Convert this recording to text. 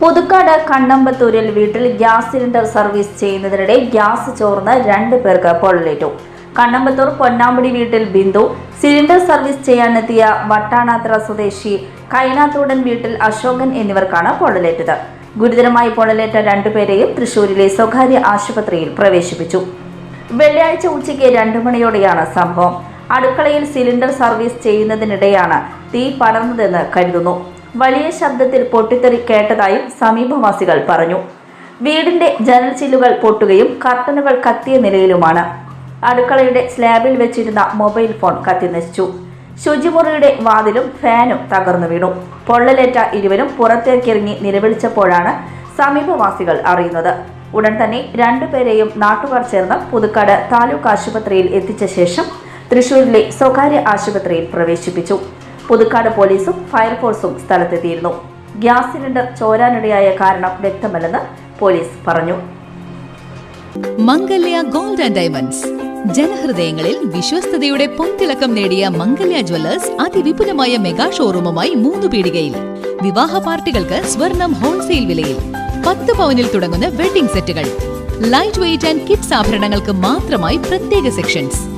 പുതുക്കാട് കണ്ണമ്പത്തൂരിൽ വീട്ടിൽ gas cylinder service ചെയ്യുന്നതിനിടെ ഗ്യാസ് ചോർന്ന് രണ്ട് പേർക്ക് പൊള്ളലേറ്റു. കണ്ണമ്പത്തൂർ പൊന്നാമ്പടി വീട്ടിൽ ബിന്ദു സിലിണ്ടർ സർവീസ് ചെയ്യാനെത്തിയ വട്ടാണാത്ര സ്വദേശി കൈനാത്തോടൻ വീട്ടിൽ അശോകൻ എന്നിവർക്കാണ് പൊള്ളലേറ്റത്. ഗുരുതരമായി പൊള്ളലേറ്റ രണ്ടുപേരെയും തൃശൂരിലെ സ്വകാര്യ ആശുപത്രിയിൽ പ്രവേശിപ്പിച്ചു. വെള്ളിയാഴ്ച ഉച്ചയ്ക്ക് രണ്ടു മണിയോടെയാണ് സംഭവം. അടുക്കളയിൽ സിലിണ്ടർ സർവീസ് ചെയ്യുന്നതിനിടെയാണ് തീ പടർന്നതെന്ന് കരുതുന്നു. വലിയ ശബ്ദത്തിൽ പൊട്ടിത്തെറി കേട്ടതായും സമീപവാസികൾ പറഞ്ഞു. വീടിന്റെ ജനൽ ചില്ലുകൾ പൊട്ടുകയും കർട്ടനുകൾ കത്തിയ നിലയിലുമാണ്. അടുക്കളയുടെ സ്ലാബിൽ വെച്ചിരുന്ന മൊബൈൽ ഫോൺ കത്തിനശിച്ചു ശുചിമുറിയുടെ വാതിലും ഫാനും തകർന്നു വീണു. പൊള്ളലേറ്റ ഇരുവരും പുറത്തേക്കിറങ്ങി നിലവിളിച്ചപ്പോഴാണ് സമീപവാസികൾ അറിയുന്നത്. ഉടൻ തന്നെ രണ്ടുപേരെയും നാട്ടുകാർ ചേർന്ന് പുതുക്കാട് താലൂക്ക് ആശുപത്രിയിൽ എത്തിച്ച ശേഷം തൃശൂരിലെ സ്വകാര്യ ആശുപത്രിയിൽ പ്രവേശിപ്പിച്ചു. പുതുക്കാട് പോലീസും ഫയർഫോഴ്സും സ്ഥലത്തെത്തിയിരുന്നു. ഗ്യാസ് സിലിണ്ടർ ചോരാനിടയായ കാരണം വ്യക്തമല്ലെന്ന് പോലീസ് പറഞ്ഞു. Mangalya gold and diamonds. ജനഹൃദയങ്ങളിൽ വിശ്വസ്തയുടെ പൊൻതിളക്കം നേടിയ മംഗല്യ ജ്വല്ലേഴ്സ് അതിവിപുലമായ മെഗാ ഷോറൂമുമായി മൂന്ന് പീടികയിൽ. വിവാഹ പാർട്ടികൾക്ക് സ്വർണം ഹോൾസെയിൽ വിലയിൽ. പത്ത് പവനിൽ തുടങ്ങുന്ന വെഡിംഗ് സെറ്റുകൾ. ലൈറ്റ് വെയിറ്റ് ആൻഡ് കിഡ്സ് ആഭരണങ്ങൾക്ക് മാത്രമായി പ്രത്യേക സെക്ഷൻസ്